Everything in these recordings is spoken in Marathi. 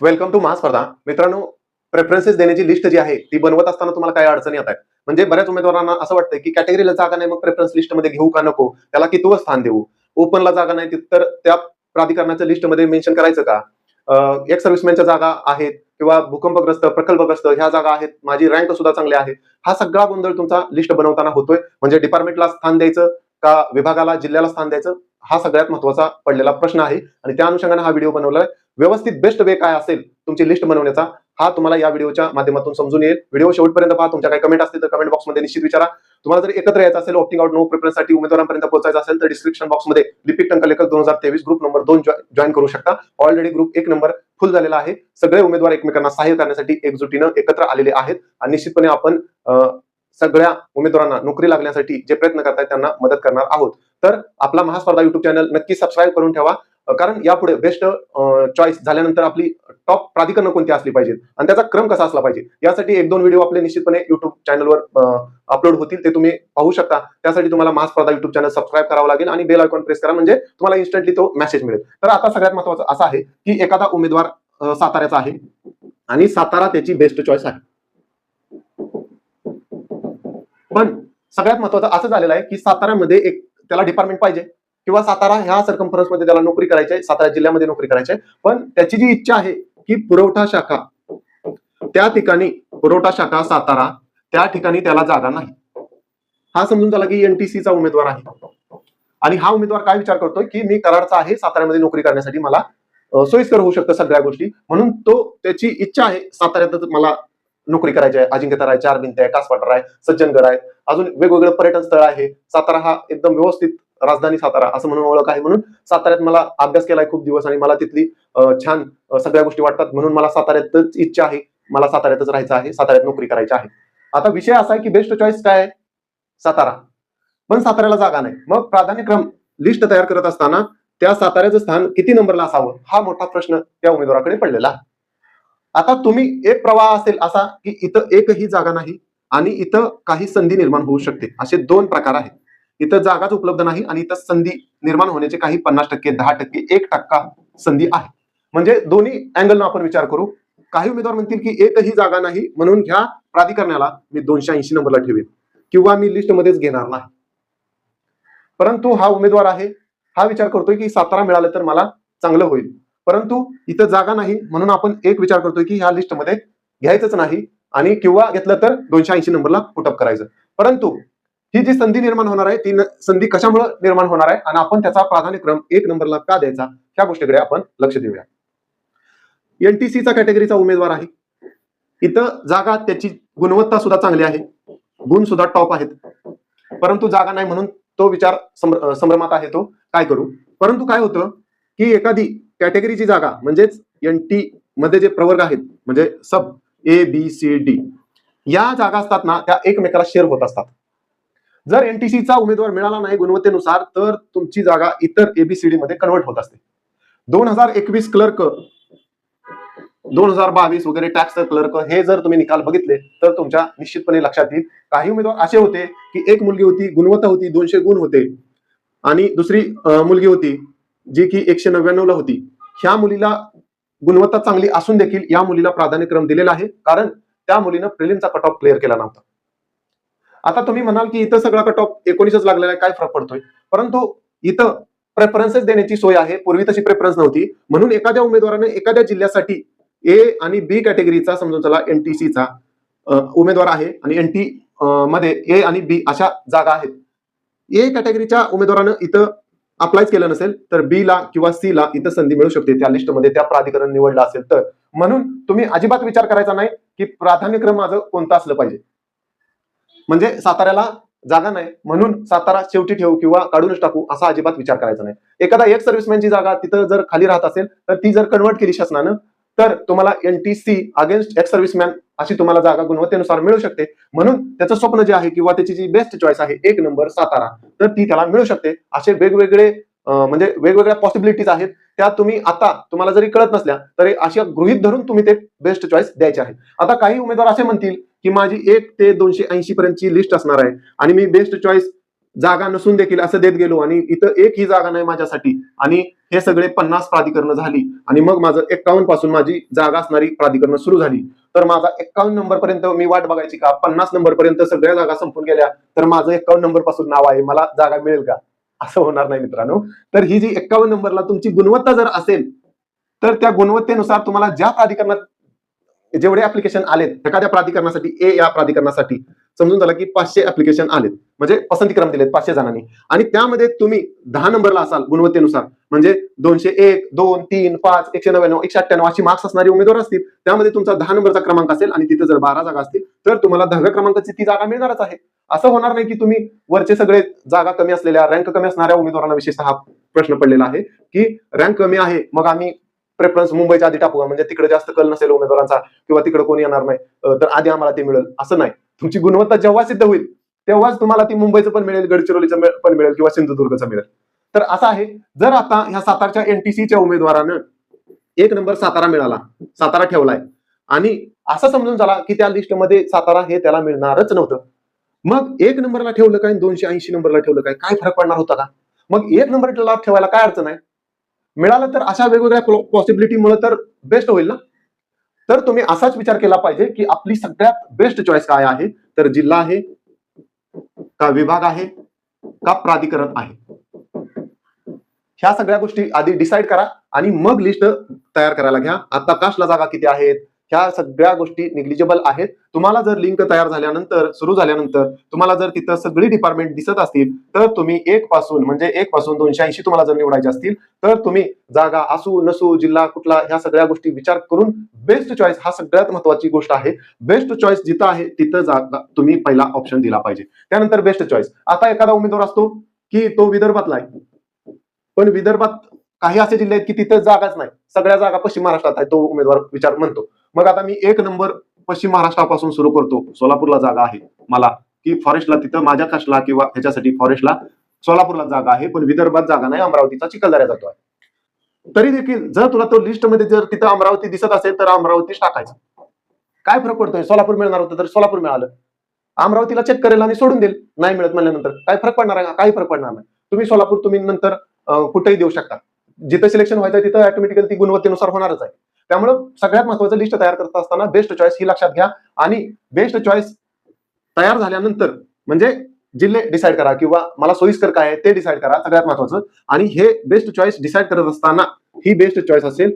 वेलकम टू महास्पर्धा मित्रांनो प्रेफरन्सेस देण्याची लिस्ट जी आहे ती बनवत असताना तुम्हाला काय अडचणी येत आहेत. म्हणजे बऱ्याच उमेदवारांना असं वाटतं की कॅटेगरीला जागा नाही मग प्रेफरन्स लिस्टमध्ये घेऊ का नको? त्याला कितवं स्थान देऊ? ओपनला जागा नाही तर त्या प्राधिकरणाच्या लिस्टमध्ये मेन्शन करायचं का? एक सर्व्हिसमॅनच्या जागा आहेत किंवा भूकंपग्रस्त प्रकल्पग्रस्त ह्या जागा आहेत माझी रँक सुद्धा चांगली आहे. हा सगळा गोंधळ तुमचा लिस्ट बनवताना होतोय. म्हणजे डिपार्टमेंटला स्थान द्यायचं का विभागाला जिल्ह्याला स्थान द्यायचं? हा सगळ्यात महत्त्वाचा पडलेला प्रश्न आहे. आणि त्या अनुषंगाने हा व्हिडिओ बनवलाय. व्यवस्थित बेस्ट वे काय असेल तुमची लिस्ट बनवण्याचा हा तुम्हाला या व्हिडिओच्या माध्यमातून समजून येईल. व्हिडिओ शेवटपर्यंत पहा तुमच्या काही कमेंट असतील तर कमेंट बॉक्समध्ये निश्चित विचारा. तुम्हाला जर एकत्र यायचं असेल ऑप्टिंग आउट नो प्रिफरन्ससाठी उमेदवारांपर्यंत पोहोचायचं असेल तर डिस्क्रिप्शन बॉक्समध्ये लिपिक टंकलेकर दोन हजार तेवीस ग्रुप नंबर दोन जॉईन करू शकता. ऑलरेडी ग्रुप एक नंबर फुल झालेला आहे. सगळे उमेदवार एकमेकांना सहाय्य करण्यासाठी एकजुटीनं एकत्र आलेले आहेत. आणि निश्चितपणे आपण सगळ्या उमेदवारांना नोकरी लागण्यासाठी जे प्रयत्न करतात त्यांना मदत करणार आहोत. तर आपला महास्पर्धा युट्यूब चॅनल नक्की सबस्क्राईब करून ठेवा. कारण यापुढे बेस्ट चॉईस झाल्यानंतर आपली टॉप प्राधिकरणं कोणती असली पाहिजेत? आणि त्याचा क्रम कसा असला पाहिजे? यासाठी एक दोन व्हिडिओ आपले निश्चितपणे युट्यूब चॅनलवर अपलोड होतील ते तुम्ही पाहू शकता. त्यासाठी तुम्हाला महास्पर्धा युट्यूब चॅनल सबस्क्राईब करावं लागेल आणि बेल आयकॉन प्रेस करा म्हणजे तुम्हाला इन्स्टंटली तो मेसेज मिळेल. तर आता सगळ्यात महत्वाचं असं आहे की एखादा उमेदवार साताऱ्याचा आहे आणि सातारा त्याची बेस्ट चॉईस आहे. पण सगळ्यात महत्वाचं असं झालेलं आहे की साताऱ्यामध्ये एक त्याला डिपार्टमेंट पाहिजे. किंवा सातारा ह्या सर्कम्फरन्समध्ये त्याला नोकरी करायची आहे सातारा जिल्ह्यामध्ये नोकरी करायची आहे. पण त्याची जी इच्छा आहे की पुरवठा शाखा त्या ठिकाणी पुरवठा शाखा सातारा त्या ठिकाणी त्याला जागा नाही. हा समजून झाला की एनटीसी चा उमेदवार आहे. आणि हा उमेदवार काय विचार करतोय की मी कराडचा आहे साताऱ्यामध्ये नोकरी करण्यासाठी मला सोयीस्कर होऊ शकतं सगळ्या गोष्टी. म्हणून तो त्याची इच्छा आहे साताऱ्यातच मला नोकरी करायची आहे. अजिंक्यतार आहे चार भिंत आहे कासवाटर आहे सज्जनगड आहे. अजून वेगवेगळं पर्यटन स्थळ आहे. सातारा हा एकदम व्यवस्थित राजधानी सातारा असं म्हणून ओळख आहे म्हणून साताऱ्यात मला अभ्यास केलाय खूप दिवस आणि मला तिथली छान सगळ्या गोष्टी वाटतात म्हणून मला साताऱ्यातच इच्छा आहे. मला साताऱ्यातच राहायचं आहे साताऱ्यात नोकरी करायची आहे. आता विषय असा आहे की बेस्ट चॉईस काय आहे? सातारा. पण साताऱ्याला जागा नाही. मग प्राधान्यक्रम लिस्ट तयार करत असताना त्या साताऱ्याचं स्थान किती नंबरला असावं? हा मोठा प्रश्न त्या उमेदवाराकडे पडलेला. आहे आता तुम्ही एक प्रवाह असेल असा की इथं एकही जागा नाही आणि इथं काही संधी निर्माण होऊ शकते. असे दोन प्रकार आहेत. इथं जागाच उपलब्ध नाही आणि इथं संधी निर्माण होण्याचे काही पन्नास टक्के दहा टक्के एक टक्का संधी आहे. म्हणजे दोन्ही अँगलनं आपण विचार करू. काही उमेदवार म्हणतील की एकही जागा नाही म्हणून ह्या प्राधिकरणाला मी दोनशे ऐंशी नंबरला ठेवेन. किंवा मी लिस्टमध्येच घेणार नाही. परंतु हा उमेदवार आहे हा विचार करतोय की सातारा मिळालं तर मला चांगलं होईल. परंतु इथं जागा नाही म्हणून आपण एक विचार करतोय की ह्या लिस्टमध्ये घ्यायचंच नाही आणि किंवा घेतलं तर दोनशे ऐंशी नंबरला पुटअप करायचं. परंतु ही जी संधी निर्माण होणार आहे ती संधी कशामुळे निर्माण होणार आहे? आणि आपण त्याचा प्राधान्यक्रम एक नंबरला का द्यायचा? ह्या गोष्टीकडे आपण लक्ष देऊया. एनटीसीचा कॅटेगरीचा उमेदवार आहे. इथं जागा त्याची गुणवत्ता सुद्धा चांगली आहे. गुण सुद्धा टॉप आहेत. परंतु जागा नाही म्हणून तो विचार संभ्र- संभ्रमात आहे तो. काय करू? परंतु काय होतं की एखादी कॅटेगरीची जागा म्हणजेच एन टी मध्ये जे प्रवर्ग आहेत म्हणजे सब ए बी सी डी या जागा असतात ना त्या एकमेकाला शेअर होत असतात. जर एनटीसीचा उमेदवार मिळाला नाही गुणवत्तेनुसार तर तुमची जागा इतर एबीसीडी मध्ये कन्वर्ट होत असते. दोन हजार एकवीस क्लर्क दोन हजार बावीस वगैरे टॅक्स क्लर्क हे जर तुम्ही निकाल बघितले तर तुमच्या निश्चितपणे लक्षात येईल. काही उमेदवार असे होते की एक मुलगी होती गुणवत्ता होती दोनशे गुण होते. आणि दुसरी मुलगी होती जी की एकशे नव्याण्णव ला होती. ह्या मुलीला गुणवत्ता चांगली असून देखील या मुलीला प्राधान्यक्रम दिलेला आहे. कारण त्या मुलीनं प्रिलिमचा कट ऑफ क्लिअर केला नव्हता. आता तुम्ही म्हणाल की इथं सगळा कट ऑफ एकोणीसच लागलेला आहे काय फरक पडतोय? परंतु इथं प्रेफरन्सेस देण्याची सोय आहे पूर्वी तशी प्रेफरन्स नव्हती. म्हणून एखाद्या उमेदवाराने एखाद्या जिल्ह्यासाठी ए आणि बी कॅटेगरीचा समजून चला एनटीसीचा उमेदवार आहे आणि एनटी मध्ये ए आणि बी अशा जागा आहेत. ए कॅटेगरीच्या उमेदवारानं इथं अप्लायच केलं नसेल तर बी ला किंवा सी ला इथं संधी मिळू शकते. त्या लिस्टमध्ये त्या प्राधिकरण निवडलं असेल तर. म्हणून तुम्ही अजिबात विचार करायचा नाही की प्राधान्यक्रम माझं कोणता असलं पाहिजे. म्हणजे साताऱ्याला जागा नाही. म्हणून सातारा शेवटी ठेवू किंवा काढूनच टाकू असा अजिबात विचार करायचा नाही. एखादा एक सर्व्हिसमॅनची जागा तिथं जर खाली राहत असेल तर ती जर कन्वर्ट केली शासनानं तर तुम्हाला एनटीसी अगेन्स्ट एक्स सर्व्हिसमॅन अशी तुम्हाला जागा गुणवत्तेनुसार मिळू शकते. म्हणून त्याचं स्वप्न जे आहे किंवा त्याची जी बेस्ट चॉईस आहे एक नंबर सातारा तर ती त्याला मिळू शकते. असे वेगवेगळे म्हणजे वेगवेगळ्या पॉसिबिलिटीज आहेत. त्या तुम्ही आता तुम्हाला जरी कळत नसल्या तरी अशा गृहित धरून तुम्ही ते बेस्ट चॉईस द्यायचे आहे आता काही उमेदवार असे म्हणतील की माझी एक ते दोनशे ऐंशी पर्यंतची लिस्ट असणार आहे. आणि मी बेस्ट चॉईस जागा नसून देखील असं देत गेलो आणि इथं एक ही जागा नाही माझ्यासाठी. आणि हे सगळे पन्नास प्राधिकरण झाली. आणि मग माझं एक्कावन्नपासून माझी जागा असणारी प्राधिकरण सुरू झाली. तर माझा एक्कावन्न नंबर पर्यंत मी वाट बघायची का? पन्नास नंबर पर्यंत सगळ्या जागा संपून गेल्या. तर माझं एक्कावन्न नंबरपासून नाव आहे. मला जागा मिळेल का? असं होणार नाही मित्रांनो. तर ही जी एक्कावन्न नंबरला तुमची गुणवत्ता जर असेल तर त्या गुणवत्तेनुसार तुम्हाला ज्या प्राधिकरणात जेवढे ऍप्लिकेशन आलेत एखाद्या प्राधिकरणासाठी ए या प्राधिकरणासाठी समजून झालं की पाचशे ऍप्लिकेशन आलेत. म्हणजे पसंतीक्रम दिलेत पाचशे जणांनी. आणि त्यामध्ये तुम्ही दहा नंबरला असाल गुणवत्तेनुसार म्हणजे दोनशे एक दोन तीन पाच एकशे नव्याण्णव एकशे अठ्ठ्याण्णव अशी मार्क्स असणारे उमेदवार असतील. त्यामध्ये तुमचा दहा नंबरचा क्रमांक असेल आणि तिथे जर बारा जागा असतील तर तुम्हाला दहाव्या क्रमांकाची ती जागा मिळणारच आहे. असं होणार नाही की तुम्ही वरचे सगळे जागा कमी असलेल्या रँक कमी असणाऱ्या उमेदवारांना विशेषतः हा प्रश्न पडलेला आहे की रँक कमी आहे मग आम्ही प्रेफरन्स मुंबईच्या आधी टाकू म्हणजे तिकडे जास्त कल नसेल उमेदवारांचा किंवा तिकडे कोणी येणार नाही तर आधी आम्हाला ते मिळेल. असं नाही. तुमची गुणवत्ता जेव्हा सिद्ध होईल तेव्हाच तुम्हाला ती मुंबईचं पण मिळेल गडचिरोलीचं पण मिळेल किंवा सिंधुदुर्गचं मिळेल. तर असं आहे जर आता ह्या सातारच्या एनटीसीच्या उमेदवारानं एक नंबर सातारा मिळाला सातारा ठेवलाय आणि असं समजून झाला की त्या लिस्टमध्ये सातारा हे त्याला मिळणारच नव्हतं. मग एक नंबरला ठेवलं काय दोनशे ऐंशी नंबरला ठेवलं काय? काय फरक पडणार होता का? मग एक नंबरला ठेवायला काय अडचण आहे? मिळालं तर अशा वेगवेगळ्या पॉसिबिलिटी मुळे तर बेस्ट होईल ना? तर तुम्ही असाच विचार केला पाहिजे की आपली सगळ्यात बेस्ट चॉईस काय आहे? तर जिल्हा आहे का विभाग आहे का प्राधिकरण आहे? ह्या सगळ्या गोष्टी आधी डिसाईड करा आणि मग लिस्ट तयार करायला घ्या. आता काशला जागा किती आहेत? ह्या सगळ्या गोष्टी निग्लिजिबल आहेत. तुम्हाला जर लिंक तयार झाल्यानंतर सुरू झाल्यानंतर तुम्हाला जर तिथं सगळी डिपार्टमेंट दिसत असतील तर तुम्ही एक पासून म्हणजे एक पासून दोनशे ऐंशी तुम्हाला जर निवडायचे असतील तर तुम्ही जागा असू नसू जिल्हा कुठला ह्या सगळ्या गोष्टी विचार करून बेस्ट चॉईस हा सगळ्यात महत्वाची गोष्ट आहे. बेस्ट चॉईस जिथं आहे तिथं जागा तुम्ही पहिला ऑप्शन दिला पाहिजे. त्यानंतर बेस्ट चॉईस आता एखादा उमेदवार असतो की तो विदर्भातला आहे. पण विदर्भात काही असे जिल्हे आहेत की तिथं जागाच नाही. सगळ्या जागा पश्चिम महाराष्ट्रात आहे तो उमेदवार विचार म्हणतो. मग आता मी एक नंबर पश्चिम महाराष्ट्रापासून सुरू करतो. सोलापूरला जागा आहे मला. की फॉरेस्टला तिथं माझ्या कास्टला किंवा ह्याच्यासाठी फॉरेस्टला सोलापूरला जागा आहे. पण विदर्भात जागा नाही. अमरावतीचा चिखलदऱ्या जातो आहे. तरी देखील जर तुला तो लिस्टमध्ये जर तिथं अमरावती दिसत असेल तर अमरावतीच टाकायचं. काय फरक पडतोय? सोलापूर मिळणार होतं तर सोलापूर मिळालं. अमरावतीला चेक करेल आणि सोडून देईल. नाही मिळत म्हणल्यानंतर. काय फरक पडणार आहे? काही फरक पडणार नाही. तुम्ही सोलापूर तुम्ही नंतर कुठेही देऊ शकता. जिथं सिलेक्शन व्हायचं तिथं ऑटोमॅटिकली ती गुणवत्तेनुसार होणारच आहे. त्यामुळे सगळ्यात महत्वाचं लिस्ट तयार करत असताना बेस्ट चॉईस ही लक्षात घ्या. आणि बेस्ट चॉईस तयार झाल्यानंतर म्हणजे जिल्हे डिसाईड करा किंवा मला सोयीस्कर काय आहे ते डिसाईड करा सगळ्यात महत्वाचं. आणि हे बेस्ट चॉईस डिसाईड करत असताना ही बेस्ट चॉईस असेल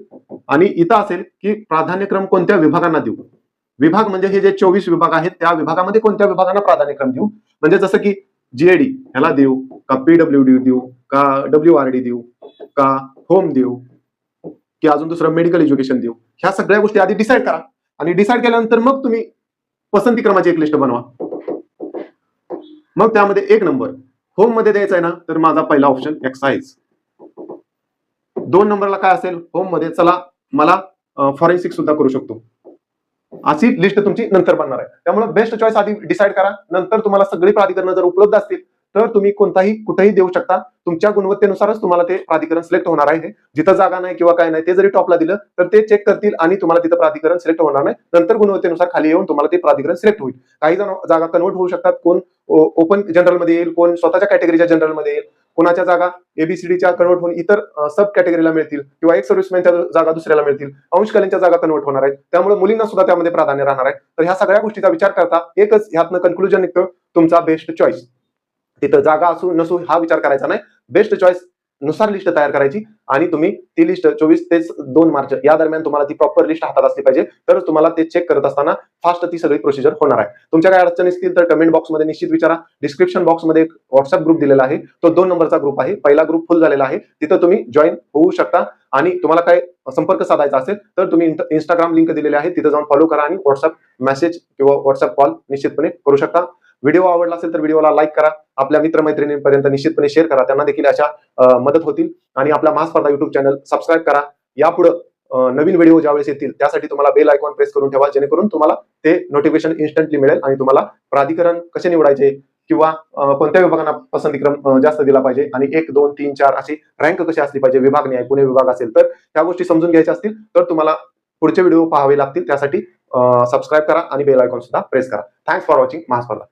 आणि इथं असेल की प्राधान्यक्रम कोणत्या विभागांना देऊ? विभाग म्हणजे हे जे चोवीस विभाग आहेत त्या विभागामध्ये कोणत्या विभागांना प्राधान्यक्रम देऊ? म्हणजे जसं की जीएडी ह्याला देऊ का पीडब्ल्यू डी देऊ का डब्ल्यू आर डी देऊ का होम देऊ की अजून दुसरं मेडिकल एज्युकेशन देऊ. ह्या सगळ्या गोष्टी आधी डिसाईड करा. आणि डिसाईड केल्यानंतर मग तुम्ही पसंती क्रमाची एक लिस्ट बनवा. मग त्यामध्ये एक नंबर होममध्ये द्यायचा आहे ना तर माझा पहिला ऑप्शन एक्साइज दोन नंबरला काय असेल? होममध्ये चला मला फॉरेन्सिक सुद्धा करू शकतो. अशी लिस्ट तुमची नंतर बनणार आहे. त्यामुळे बेस्ट चॉईस आधी डिसाईड करा. नंतर तुम्हाला सगळी प्राधिकरणं जर उपलब्ध असतील तर तुम्ही कोणताही कुठेही देऊ शकता. तुमच्या गुणवत्तेनुसारच तुम्हाला ते प्राधिकरण सिलेक्ट होणार आहे. जिथं जागा नाही किंवा काय नाही ते जरी टॉपला दिलं तर ते चेक करतील आणि तुम्हाला तिथं प्राधिकरण सिलेक्ट होणार नाही. नंतर गुणवत्तेनुसार खाली येऊन तुम्हाला ते प्राधिकरण सिलेक्ट होईल. काही जण जागा कन्वर्ट होऊ शकतात. कोण ओपन जनरलमध्ये येईल कोण स्वतःच्या कॅटेगरीच्या जनरलमध्ये येईल कोणाच्या जागा एबीसीडीच्या कन्वर्ट होऊन इतर सब कॅटेगरीला मिळतील किंवा एक सर्व्हिसमॅनच्या जागा दुसऱ्याला मिळतील. अंशकालीनच्या जागा कन्वर्ट होणार आहेत. त्यामुळे मुलींना सुद्धा त्यामध्ये प्राधान्य राहणार आहे. तर ह्या सगळ्या गोष्टीचा विचार करता एकच ह्यातनं कन्क्लुजन निघतं तुमचा बेस्ट चॉईस तिथं जागा असू नसू हा विचार करायचा नाही. बेस्ट चॉईसनुसार लिस्ट तयार करायची आणि तुम्ही ती लिस्ट चोवीस ते दोन मार्च या दरम्यान तुम्हाला ती प्रॉपर लिस्ट हातात असली पाहिजे. तर तुम्हाला ते चेक करत असताना फास्ट ती सगळी प्रोसिजर होणार आहे. तुमच्या काय अडचणी असतील तर कमेंट बॉक्समध्ये निश्चित विचारा. डिस्क्रिप्शन बॉक्समध्ये एक व्हॉट्सअप ग्रुप दिलेला आहे. तो दोन नंबरचा ग्रुप आहे. पहिला ग्रुप फुल झालेला आहे. तिथं तुम्ही जॉईन होऊ शकता. आणि तुम्हाला काय संपर्क साधायचा असेल तर तुम्ही इंस्टाग्राम लिंक दिलेले आहे. तिथं जाऊन फॉलो करा आणि व्हॉट्सअप मेसेज किंवा व्हॉट्सअप कॉल निश्चितपणे करू शकता. व्हिडिओ आवडला असेल तर व्हिडिओला लाईक करा. आपल्या मित्रमैत्रिणींपर्यंत निश्चितपणे शेअर करा. त्यांना देखील अशा मदत होतील. आणि आपला महास्पर्धा युट्यूब चॅनल सबस्क्राईब करा. यापुढे नवीन व्हिडिओ ज्यावेळेस येतील त्यासाठी तुम्हाला बेल आयकॉन प्रेस करून ठेवा. जेणेकरून तुम्हाला ते नोटिफिकेशन इन्स्टंटली मिळेल आणि तुम्हाला प्राधिकरण कसे निवडायचे किंवा कोणत्या विभागांना पसंतीक्रम जास्त दिला पाहिजे आणि एक दोन तीन चार अशी रँक कशी असली पाहिजे विभाग न्याय पुणे विभाग असेल तर त्या गोष्टी समजून घ्यायच्या असतील तर तुम्हाला पुढचे व्हिडिओ पाहावे लागतील. त्यासाठी सबस्क्राईब करा आणि बेल आयकॉन सुद्धा प्रेस करा. Thanks for watching Mahaspardha